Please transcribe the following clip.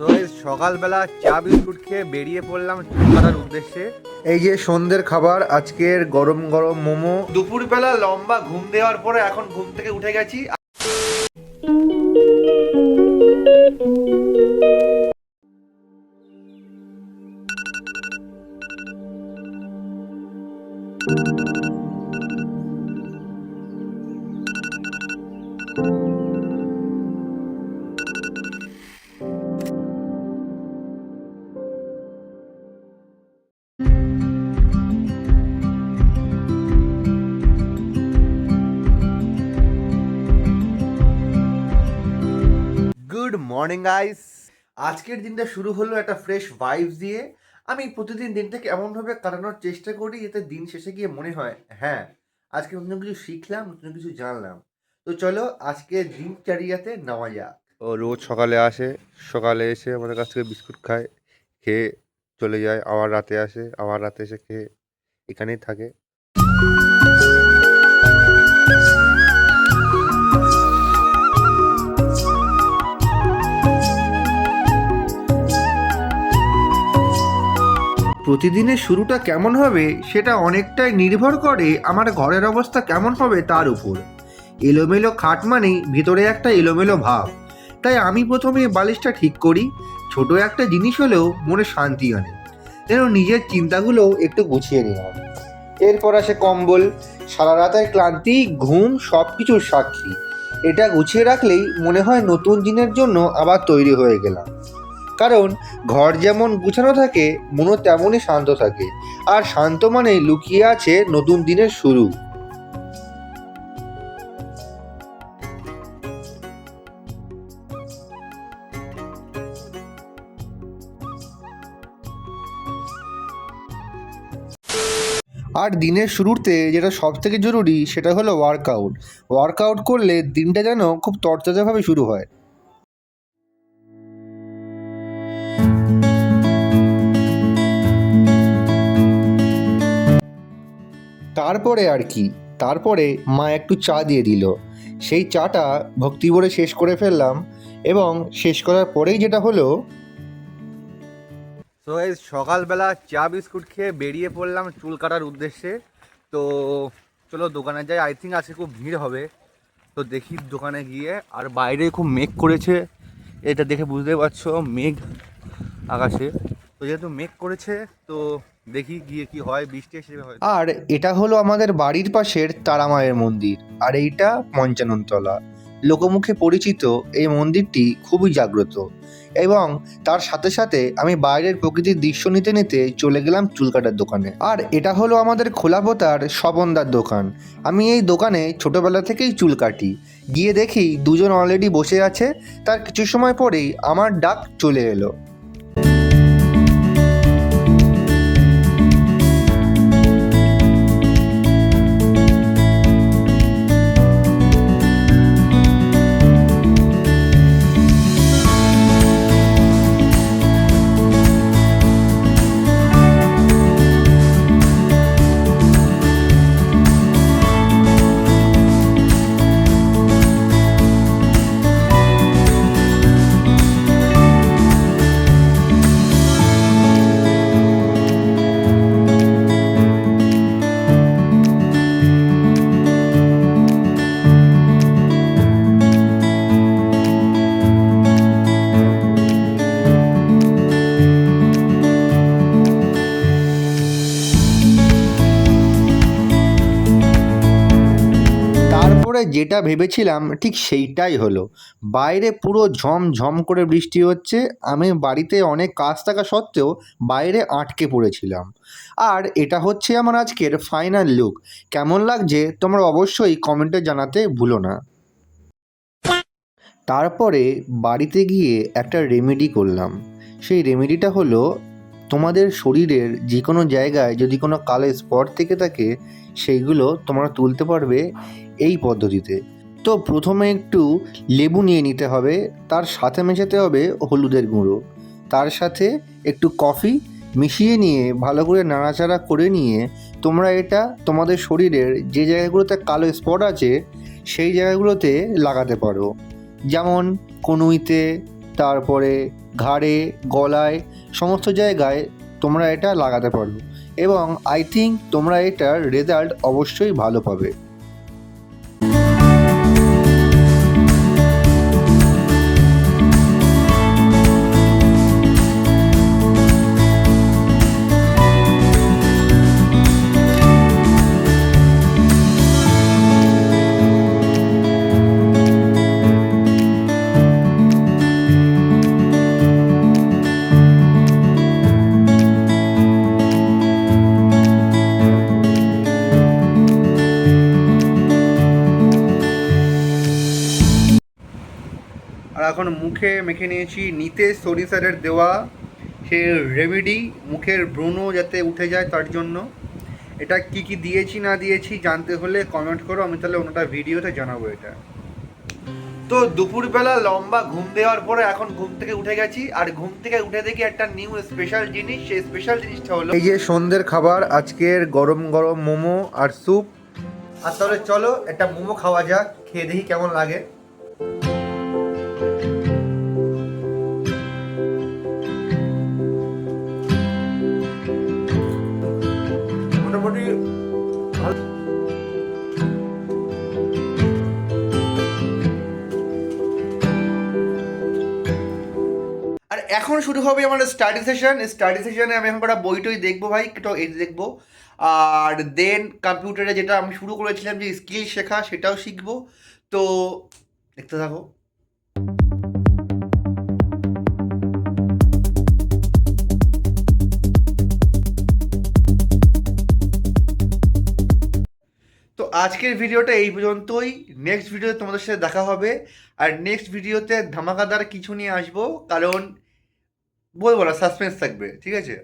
তো এই সকালবেলা চা বিস্কুট খেয়ে বেরিয়ে পড়লাম চুলকাটার উদ্দেশ্যে। এই যে সন্ধ্যের খাবার আজকের গরম গরম মোমো। দুপুরবেলা লম্বা ঘুম দেওয়ার পরে এখন ঘুম থেকে উঠে গেছি। মর্নিং গাইস আজকের দিনটা শুরু হলো একটা ফ্রেশ ভাইবস দিয়ে। আমি প্রতিদিন দিনটাকে এমনভাবে কাটানোর চেষ্টা করি যাতে দিন শেষে গিয়ে মনে হয় হ্যাঁ আজকে নতুন কিছু শিখলাম, নতুন কিছু জানলাম। তো চলো আজকে দিনচারিয়াতে নেওয়া যাক। ও, রোজ সকালে আসে, সকালে এসে আমাদের কাছ থেকে বিস্কুট খায়, খেয়ে চলে যায়, আবার রাতে আসে, আবার রাতে এসে খেয়ে এখানেই থাকে। প্রতিদিনের শুরুটা কেমন হবে সেটা অনেকটাই নির্ভর করে আমার ঘরের অবস্থা কেমন হবে তার উপর। এলোমেলো খাট মানেই ভিতরে একটা এলোমেলো ভাব। তাই আমি প্রথমে বালিশটা ঠিক করি, ছোট একটা জিনিস হলেও মনে শান্তি আনে। যেন নিজের চিন্তাগুলো একটু গুছিয়ে নিলাম। এরপর আসে কম্বল, সারা রাতের ক্লান্তি, ঘুম সব কিছুর সাক্ষী। এটা গুছিয়ে রাখলেই মনে হয় নতুন দিনের জন্য আবার তৈরি হয়ে গেলাম। কারণ ঘর যেমন গুছানো থাকে, মনও তেমনই শান্ত থাকে। আর শান্ত মানেই লুকিয়ে আছে নতুন দিনের শুরু। আর দিনের শুরুতে যেটা সব থেকে জরুরি, সেটা হলো ওয়ার্কআউট ওয়ার্কআউট করলে দিনটা যেন খুব তরতাজাভাবে শুরু হয়। তারপরে আর কি? তারপরে মা একটু চা দিয়ে দিল। সেই চাটা ভক্তি ভরে শেষ করে ফেললাম এবং শেষ করার পরেই যেটা হলো তো এই সকালবেলা চা বিস্কুট খেয়ে বেরিয়ে পড়লাম চুল কাটার উদ্দেশ্যে। তো চলো দোকানে যাই। আই থিঙ্ক আজকে খুব ভিড় হবে। তো দেখি দোকানে গিয়ে। আর বাইরে খুব মেঘ করেছে। এটা দেখে বুঝতে পারছ, মেঘ আকাশে। তো যেহেতু মেঘ করেছে তো দেখি গিয়ে কি হয় বৃষ্টি এসে হয় আর এটা হলো আমাদের বাড়ির পাশের তারামায়ের মন্দির আর এইটা পঞ্চাননতলা লোকমুখে পরিচিত এই মন্দিরটি খুবই জাগ্রত। এবং তার সাথে সাথে আমি বাইরের প্রকৃতির দৃশ্য নিতে নিতে চলে গেলাম চুল কাটার দোকানে। আর এটা হলো আমাদের খোলাপোতার স্বপনদার দোকান। আমি এই দোকানে ছোটবেলা থেকেই চুল কাটি। গিয়ে দেখি দুজন অলরেডি বসে আছে তার কিছু সময় পরেই আমার ডাক চলে এলো। তারপরে যেটা ভেবেছিলাম ঠিক সেইটাই হলো। বাইরে পুরো ঝমঝম করে বৃষ্টি হচ্ছে, আমি বাড়িতে অনেক কাজ থাকা সত্ত্বেও বাইরে আটকে পড়েছিলাম। আর এটা হচ্ছে আমার আজকের ফাইনাল লুক কেমন লাগছে তোমরা অবশ্যই কমেন্টে জানাতে ভুলো না। তারপরে বাড়িতে গিয়ে একটা রেমেডি করলাম। সেই রেমেডিটা হলো, তোমাদের শরীরের যে কোনো জায়গায় যদি কোনো কালো স্পট থেকে থাকে, সেইগুলো তোমরা তুলতে পারবে। এই পদ্ধতিতে। তো প্রথমে একটু লেবু নিয়ে নিতে হবে, তার সাথে মেশাতে হবে হলুদের গুঁড়ো। তার সাথে একটু কফি মিশিয়ে নিয়ে ভালো করে নাড়াচাড়া করে নিয়ে তোমরা এটা তোমাদের শরীরের যে জায়গাগুলোতে কালো স্পট আছে, সেই জায়গাগুলোতে লাগাতে পারো। যেমন কনুইতে, তারপরে ঘাড়ে, গলায়, সমস্ত জায়গায় তোমরা এটা লাগাতে পারো। এবং আই থিঙ্ক তোমরা এটার রেজাল্ট অবশ্যই ভালো পাবে। এখন মুখে মেখে নিয়েছি। নিতেশ সরিষারের দেওয়া সে রেমেডি মুখের ব্রণ যাতে উঠে যায় তার জন্য। এটা কি কি দিয়েছি না দিয়েছি জানতে হলে কমেন্ট করো আমি তাহলে অন্যটা ভিডিওতে জানাব এটা। তো দুপুরবেলা লম্বা ঘুম দেওয়ার পরে এখন ঘুম থেকে উঠে গেছি আর ঘুম থেকে উঠে দেখি একটা নিউ স্পেশাল জিনিস সেই স্পেশাল জিনিসটা হলো এই যে সন্ধ্যের খাবার আজকের গরম গরম মোমো আর স্যুপ আর তাহলে চলো একটা মোমো খাওয়া যাক খেয়ে দেখি কেমন লাগে। এখন শুরু হবে আমার স্টাডি সেশন স্টাডি সেশনে আমি এখন কটা বই টই দেখব ভাই, একটু এই দেখব। আর দেন কম্পিউটারে যেটা আমি শুরু করেছিলাম যে স্কিল শেখা, সেটাও শিখব। তো দেখতে থাকো। তো আজকের ভিডিওটা এই পর্যন্তই। নেক্সট ভিডিওতে তোমাদের সাথে দেখা হবে। আর নেক্সট ভিডিওতে ধামাকাদার কিছু নিয়ে আসব। কারণ বলব না সাসপেন্স থাকবে ঠিক আছে?